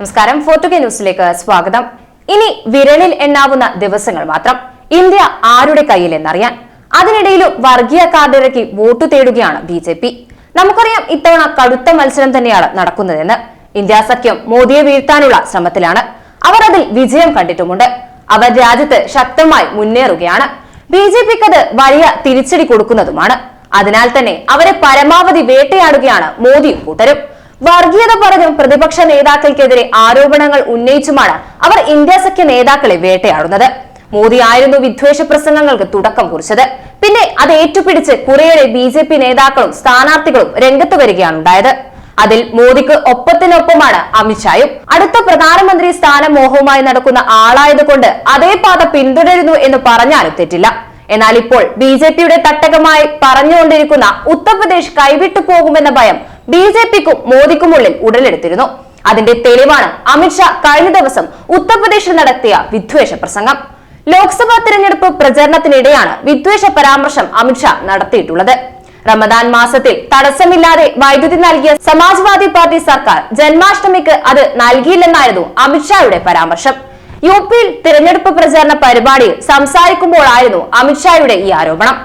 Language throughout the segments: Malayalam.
നമസ്കാരം. ഫോർട്ടുഗേ ന്യൂസിലേക്ക് സ്വാഗതം. ഇനി വിരലിൽ എണ്ണാവുന്ന ദിവസങ്ങൾ മാത്രം. ഇന്ത്യ ആരുടെ കയ്യിൽ എന്നറിയാൻ അതിനിടയിലും വർഗീയ കാർഡിറക്കി വോട്ട് തേടുകയാണ് ബി ജെ പി. നമുക്കറിയാം ഇത്തവണ കടുത്ത മത്സരം തന്നെയാണ് നടക്കുന്നതെന്ന്. ഇന്ത്യ സഖ്യം മോദിയെ വീഴ്ത്താനുള്ള ശ്രമത്തിലാണ്. അവർ അതിൽ വിജയം കണ്ടിട്ടുമുണ്ട്. അവർ രാജ്യത്ത് ശക്തമായി മുന്നേറുകയാണ്. ബി ജെ പിക്ക് അത് വലിയ തിരിച്ചടി കൊടുക്കുന്നതുമാണ്. അതിനാൽ തന്നെ അവരെ പരമാവധി വേട്ടയാടുകയാണ് മോദിയും കൂട്ടരും. വർഗീയത പറഞ്ഞും പ്രതിപക്ഷ നേതാക്കൾക്കെതിരെ ആരോപണങ്ങൾ ഉന്നയിച്ചുമാണ് അവർ ഇന്ത്യ സഖ്യ നേതാക്കളെ വേട്ടയാടുന്നത്. മോദി ആയിരുന്നു വിദ്വേഷ പ്രസംഗങ്ങൾക്ക് തുടക്കം കുറിച്ചത്. പിന്നെ അത് ഏറ്റുപിടിച്ച് കുറേയേറെ ബി ജെ പി നേതാക്കളും സ്ഥാനാർത്ഥികളും രംഗത്ത് വരികയാണ് ഉണ്ടായത് അതിൽ മോദിക്ക് ഒപ്പത്തിനൊപ്പമാണ് അമിത്ഷായും അടുത്ത പ്രധാനമന്ത്രി സ്ഥാനം മോഹവുമായി നടക്കുന്ന ആളായതുകൊണ്ട് അതേ പാത പിന്തുടരുന്നു എന്ന് പറഞ്ഞാലും തെറ്റില്ല. എന്നാൽ ഇപ്പോൾ ബി ജെ പിയുടെ തട്ടകമായി പറഞ്ഞുകൊണ്ടിരിക്കുന്ന ഉത്തർപ്രദേശ് കൈവിട്ടു പോകുമെന്ന ഭയം ബി ജെ പിക്കും മോദിക്കുമുള്ളിൽ ഉടലെടുത്തിരുന്നു. അതിന്റെ തെളിവാണ് അമിത്ഷാ കഴിഞ്ഞ ദിവസം ഉത്തർപ്രദേശിൽ നടത്തിയ വിദ്വേഷ പ്രസംഗം. ലോക്സഭാ തെരഞ്ഞെടുപ്പ് പ്രചരണത്തിനിടെയാണ് വിദ്വേഷ പരാമർശം അമിത്ഷാ നടത്തിയിട്ടുള്ളത്. റമദാൻ മാസത്തിൽ തടസ്സമില്ലാതെ വൈദ്യുതി നൽകിയ സമാജ്വാദി പാർട്ടി സർക്കാർ ജന്മാഷ്ടമിക്ക് അത് നൽകിയില്ലെന്നായിരുന്നു അമിത്ഷായുടെ പരാമർശം. യു പിയിൽ തിരഞ്ഞെടുപ്പ് പ്രചാരണ പരിപാടിയിൽ സംസാരിക്കുമ്പോഴായിരുന്നു അമിത്ഷായുടെ ഈ ആരോപണം.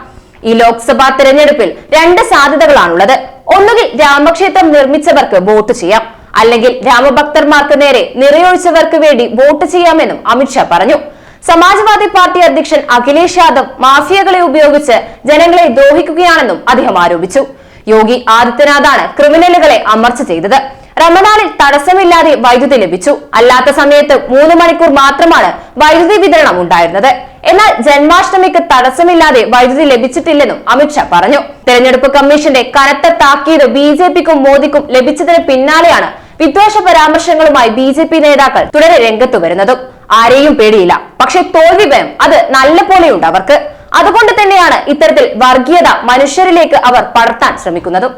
ഈ ലോക്സഭാ തിരഞ്ഞെടുപ്പിൽ രണ്ട് സാധ്യതകളാണുള്ളത്. ഒന്നുകിൽ രാമക്ഷേത്രം നിർമ്മിച്ചവർക്ക് വോട്ട് ചെയ്യാം. അല്ലെങ്കിൽ രാമഭക്തന്മാർക്ക് നേരെ നിറയൊഴിച്ചവർക്ക് വേണ്ടി വോട്ട് ചെയ്യാമെന്നും അമിത്ഷാ പറഞ്ഞു. സമാജ്വാദി പാർട്ടി അധ്യക്ഷൻ അഖിലേഷ് യാദവ് മാഫിയകളെ ഉപയോഗിച്ച് ജനങ്ങളെ ദ്രോഹിക്കുകയാണെന്നും അദ്ദേഹം ആരോപിച്ചു. യോഗി ആദിത്യനാഥാണ് ക്രിമിനലുകളെ അമർച്ച ചെയ്തത്. റമദാനിൽ തടസ്സമില്ലാതെ വൈദ്യുതി ലഭിച്ചു. അല്ലാത്ത സമയത്ത് മൂന്ന് മണിക്കൂർ മാത്രമാണ് വൈദ്യുതി വിതരണം ഉണ്ടായിരുന്നത്. എന്നാൽ ജന്മാഷ്ടമിക്ക് തടസ്സമില്ലാതെ വൈദ്യുതി ലഭിച്ചിട്ടില്ലെന്നും അമിത്ഷാ പറഞ്ഞു. തെരഞ്ഞെടുപ്പ് കമ്മീഷന്റെ കനത്ത താക്കീത് ബി ജെ പിക്കും മോദിക്കും ലഭിച്ചതിന് പിന്നാലെയാണ് വിദ്വേഷ പരാമർശങ്ങളുമായി ബി ജെ പി നേതാക്കൾ തുടരെ രംഗത്തു വരുന്നതും. ആരെയും പേടിയില്ല. പക്ഷെ തോൽവി ഭയം അത് നല്ല പോലെയുണ്ട് അവർക്ക്. അതുകൊണ്ട് തന്നെയാണ് ഇത്തരത്തിൽ വർഗീയത മനുഷ്യരിലേക്ക് അവർ പടർത്താൻ ശ്രമിക്കുന്നതും.